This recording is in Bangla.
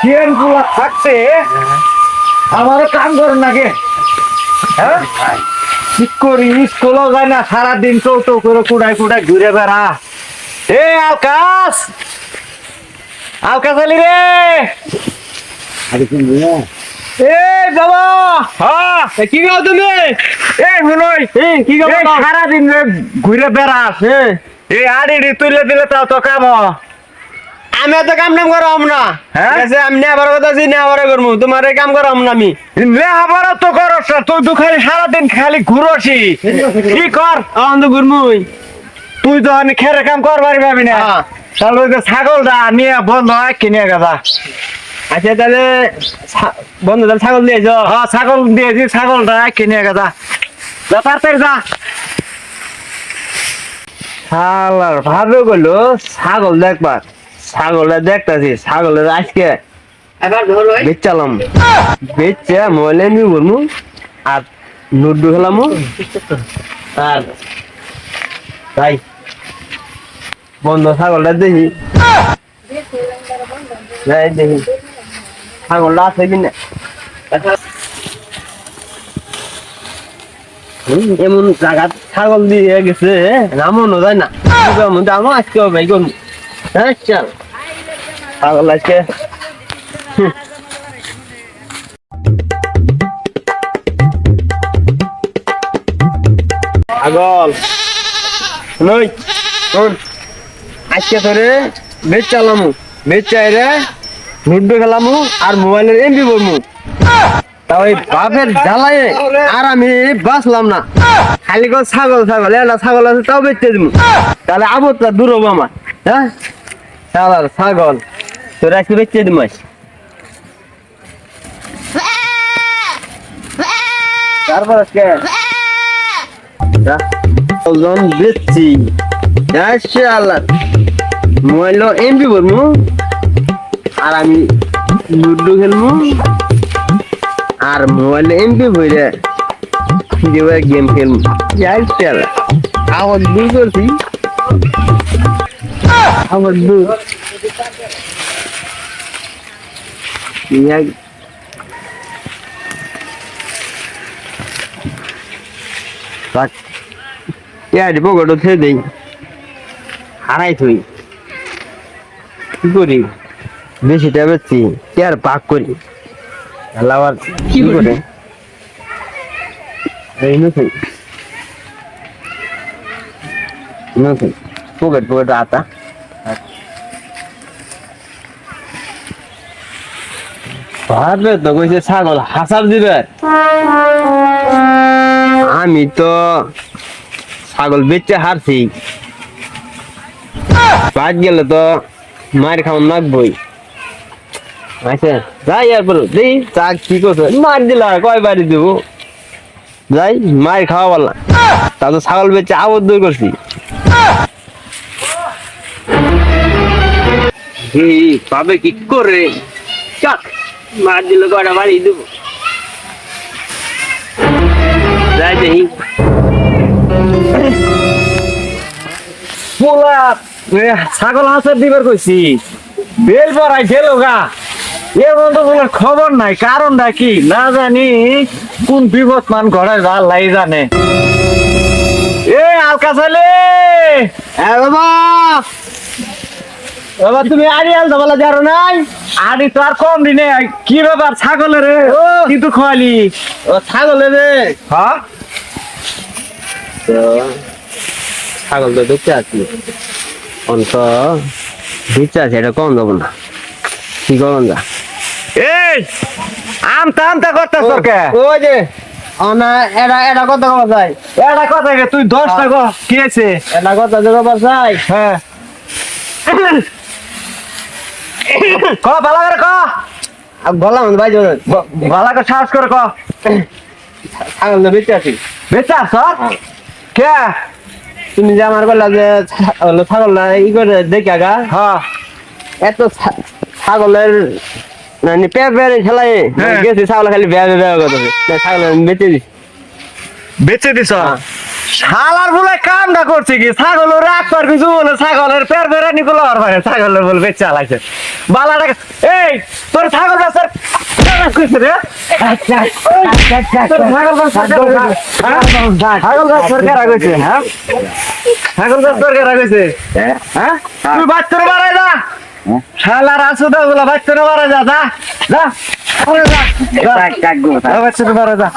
ট্রেনগুলা থাকছে আমারও কাম করে নাকি? হ্যাঁ? ঠিক করি স্কুলও যায় না সারাদিন চৌটো করে কুড়াই কুড়াই ঘুরে বেড়া। এ আকাশ আকাশ আলি রে! এ বাবা! হ্যাঁ কি গাও তুমি? এ কি গাও সারাদিন রে ঘুরে বেড়াস এই আড়ি তুলে দিলে তাও তো কাম। আমি এত কাম নাম করাম না। হ্যাঁ? আমি নেবার কথা আছি নেবার করব তোমার এই কাম করাম না আমি। লেহাপড়া তো করস না তুই তো খালি সারাদিন খালি ঘুরসি। কি কর? তো ঘুরমুই তুই তো আমি খেরে কাম করবার পাবি না। হ্যাঁ। তাহলে ওই যে ছাগলটা নিয়ে বন্ধ হয় কিনে গেছা আচ্ছা তাহলে বন্ধু তাহলে ছাগল দিয়েছ হ্যাঁ ছাগল দিয়েছি ছাগলটা কিনে গেছা যা তাড়াতাড়ি যা। শালার ভাবে গেলো ছাগল দেখবার। ছাগলটা দেখতাছি ছাগলের আজকে বেচালাম। বেচে মোবাইলে নিয়ে আর লুডু খেলামু। আর তাই। বন্ধ ছাগলটা দেখি। দেখি। ছাগলটা আছে কিনা? এমন জায়গা ছাগল দিয়ে গেছে নামও যায় না। আমার আজকে ভাই করব হ্যাঁ চল। ছাগল আজকে হুম। নই শোন আজকে তোরে বেচ চালামু। বেচ চাই রে খেলামু আর মোবাইলের এমবি বলমু। তা ওই বাপের জ্বালায় আর আমি বাঁচলাম না। খালি কর ছাগল ছাগল। একটা ছাগল আছে, তাও বেচতে দিব তাহলে আবতটা দূর হব আমার। হ্যাঁ? ছাগল ছাগল, তোর আজকে বেচতে দিব তারপর আজকে? জন বেচছি। আল্লাহ মোবাইল এমবি বলমু, আর আমি লুডু খেলমু, আর মোবাইলে এমপি ভরে গেম খেলব যাই চল আবার দূর করছি। আবার দূর ইয়াক- থাক। ইয়ার পকেটও থেকে দেই হারাই থই কি করি বেশিটা বেচছি কি আর পাক করি আল্লাহ আবার কি করে এই নতুন নতুন পকেট পকেট আতা ভাববে তো কইছে ছাগল হাসার দিবে। আমি তো ছাগল বেচে হারছি। বাদ গেলে তো মার খাওয়ান লাগবই। আচ্ছা যাই এরপর দেই, চা কি করছে? মার দিলা, কয় বাড়ি দেব? যাই, মার খাওয়া বললাম তা তো ছাগল বেচে আবদ্ধ করছি। এই পাবে কি করে? চাক মার দিল কয়টা বাড়ি দেব। যাই দেখি। পোলা ছাগল হাঁসের দিবার কইছি। বেল পড়াই গেল গা। এ বন্ধ বলার খবর নাই কারণটা কি না জানি। কোন বিপদ মান ঘরে যা লাই জানে। এ আলকা চালে এ বাবা! বাবা তুমি আরিয়াল দাবালা যারো নাই? আরে তো আর কম দিনে কি ব্যাপার ছাগলের রে? ও। কিন্তু খোয়ালি? ও ছাগলে রে। হ্যাঁ? ছাগল তো দেখতে আছি। অন্ত দিচ্ছে আছে এটা কম দেবো না? কি করুন যা? এই আমতা আমতা করতেছ কে? ওই যে অনা এটা এটা কত কবার চাই? এটা কথা তুই দশ টাকা কি আছে এটা কত কবার চাই? হ্যাঁ। ক ভালো করে ক। বললাম ভাই ভালো করে সাহস করে ক। ছাগল তো বেঁচে আছি। বেচা সর কে? তুমি যে আমার বললা যে ছাগল না ই করে দেখে গা। হ্যাঁ। এত ছাগলের মানে খেলাই হ্যাঁ। গেছি ছাগল খালি বেয়া বেয়া কথা ছাগল বেঁচে দিছি। বেচে দিছ? হ্যাঁ। শালার বলে কামটা করছে কি? ছাগল রাখ পার কিছু বলে ছাগলের পের পেরে নিকলো আর পারে ছাগলের বলে বেচ চালাইছে। বালাটা এই তোর ছাগল বাসার কইছে রে তোর ছাগল বাসার ছাগল বাসার কারা কইছে? হ্যাঁ? হ্যাঁ তুই বাচ্চার বাড়াই যা শালার আসো দা বলা বাচ্চার বাড়াই যা যা। যা যা। বাড়াই যা